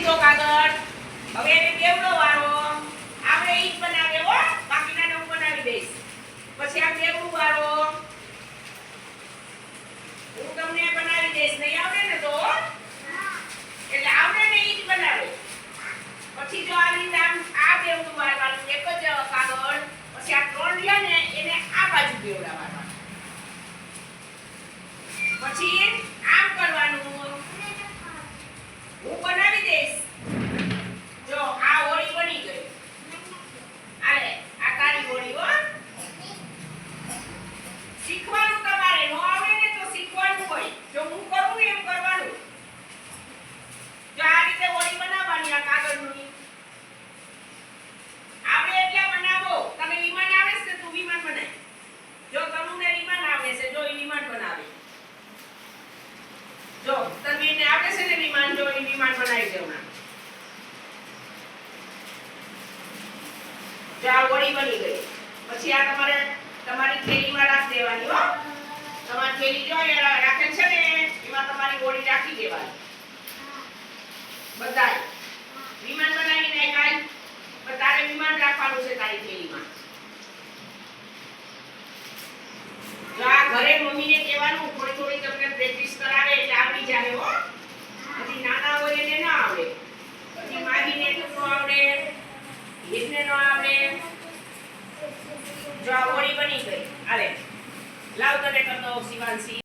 દીધો કાગળ. હવે એને બેવડો વાળો. આપણે ઈ જ હો. બાકીના હું બનાવી દઈશ. પછી આ બેવડું વાળો. હું તમને બનાવી દઈશ. નહીં આવડે ને તો? એટલે આવડે ને ઈ બનાવે. પછી જો આ રીતે આ બેવડું વાળવાનું એક જ કાગળ. પછી આ ત્રણ રહ્યા ને એને આ બાજુ બેવડાવવાના. પછી જો, તમે એને આપે છે ને વિમાન જો એ વિમાન બનાવી દે જો આ ગોળી બની ગઈ. પછી આ તમારે, તમારી થેલીમાં રાખી દેવાની, હો. તમારી થેલી જો રાખેલ છે ને, એમાં તમારી ગોળી રાખી દેવાની. બધાય. વિમાન બનાવી દે કાલ તારે વિમાન રાખવાનું છે તારી થેલીમાં. જો આ ઘરે મમ્મીને કહેવાનું લાવ તને કરતો શિવાનસિંહ.